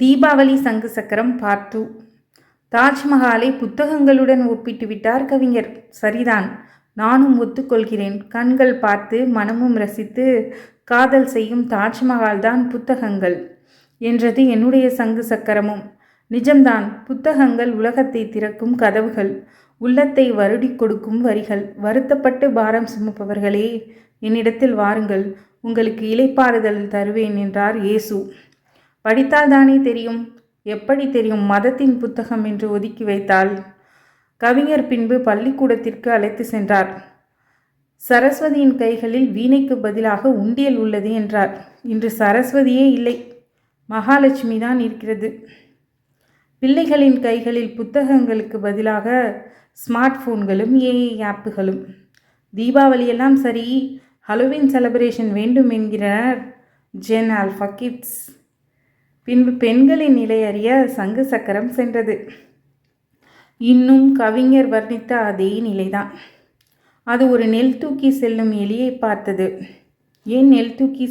தீபாவளி சங்கு சக்கரம் part two தாஜ்மஹாலை புத்தகங்களுடன் ஒப்பிட்டு விட்டார் கவிஞர். சரிதான் நானும் ஒத்துக்கொள்கிறேன். கண்கள் பார்த்து மனமும் ரசித்து காதல் செய்யும் தாஜ்மஹால் தான் புத்தகங்கள் என்றது என்னுடைய சங்கு சக்கரமும். நிஜம்தான் புத்தகங்கள் உலகத்தை திறக்கும் கதவுகள் உள்ளத்தை வருடி கொடுக்கும் வரிகள் வருத்தப்பட்டு பாரம் சுமப்பவர்களே என்னிடத்தில் வாருங்கள் உங்களுக்கு இலைப்பாறுதல் தருவேன் என்றார் இயேசு. படித்தால் தானே தெரியும். எப்படி தெரியும் மதத்தின் புத்தகம் என்று ஒதுக்கி வைத்தால் கவிஞர் பின்பு பள்ளிக்கூடத்திற்கு அழைத்து சென்றார். சரஸ்வதியின் கைகளில் வீணைக்கு பதிலாக உண்டியல் உள்ளது என்றார். இன்று சரஸ்வதியே இல்லை. மகாலட்சுமி தான் இருக்கிறது. பிள்ளைகளின் கைகளில் புத்தகங்களுக்கு பதிலாக ஸ்மார்ட் ஃபோன்களும் ஏஐ ஆப்புகளும். தீபாவளியெல்லாம் சரி ஹலோவின் செலப்ரேஷன் வேண்டும் என்கிறார் ஜென் ஆல்ஃபா கிட்ஸ். பின்பு பெண்களின் நிலை அறிய சங்கு சக்கரம் சென்றது. இன்னும் கவிஞர் வர்ணித்த அதே நிலைதான். அது ஒரு நெல் தூக்கி செல்லும் எலியை பார்த்தது. ஏன் நெல் தூக்கி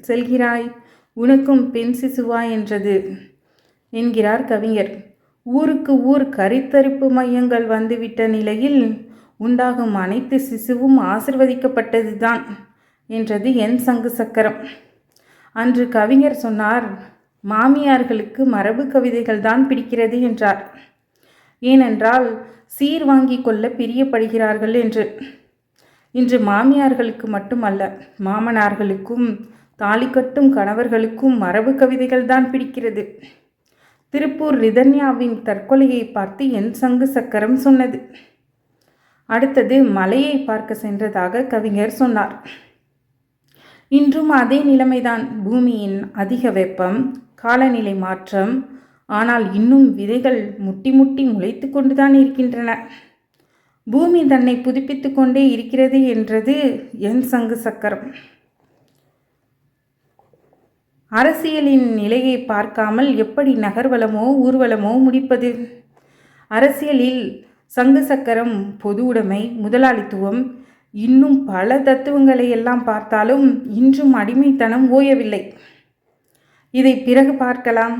செல்கிறாய்? உனக்கும் பெண் சிசுவா என்றது. என்கிறார் கவிஞர். ஊருக்கு ஊர் கரித்தரிப்பு மையங்கள் வந்துவிட்ட நிலையில் உண்டாகும் அனைத்து சிசுவும் ஆசிர்வதிக்கப்பட்டதுதான் என்றது என் சங்கு சக்கரம். அன்று கவிஞர் சொன்னார் மாமியார்களுக்கு மரபு கவிதைகள் தான் பிடிக்கிறது என்றார். ஏனென்றால் சீர் வாங்கி கொள்ள பிரியப்படுகிறார்கள் என்று. இன்று மாமியார்களுக்கு மட்டுமல்ல மாமனார்களுக்கும் தாலி கட்டும் கணவர்களுக்கும் மரபு கவிதைகள் தான் பிடிக்கிறது. திருப்பூர் ரிதன்யாவின் தற்கொலையை பார்த்து என் சங்கு சக்கரம் சொன்னது. அடுத்தது மலையை பார்க்க சென்றதாக கவிஞர் சொன்னார். இன்றும் அதே நிலைமைதான். பூமியின் அதிக வெப்பம் காலநிலை மாற்றம். ஆனால் இன்னும் விதைகள் முட்டி முட்டி முளைத்து கொண்டுதான் இருக்கின்றன. பூமி தன்னை புதுப்பித்து கொண்டே இருக்கிறது என்றது என் சங்கு சக்கரம். அரசியலின் நிலையை பார்க்காமல் எப்படி நகர்வலமோ ஊர்வலமோ முடிப்பது? அரசியலில் சங்கு சக்கரம் பொது உடைமை முதலாளித்துவம் இன்னும் பல தத்துவங்களை எல்லாம் பார்த்தாலும் இன்றும் அடிமைத்தனம் ஓயவில்லை. இதை பிறகு பார்க்கலாம்.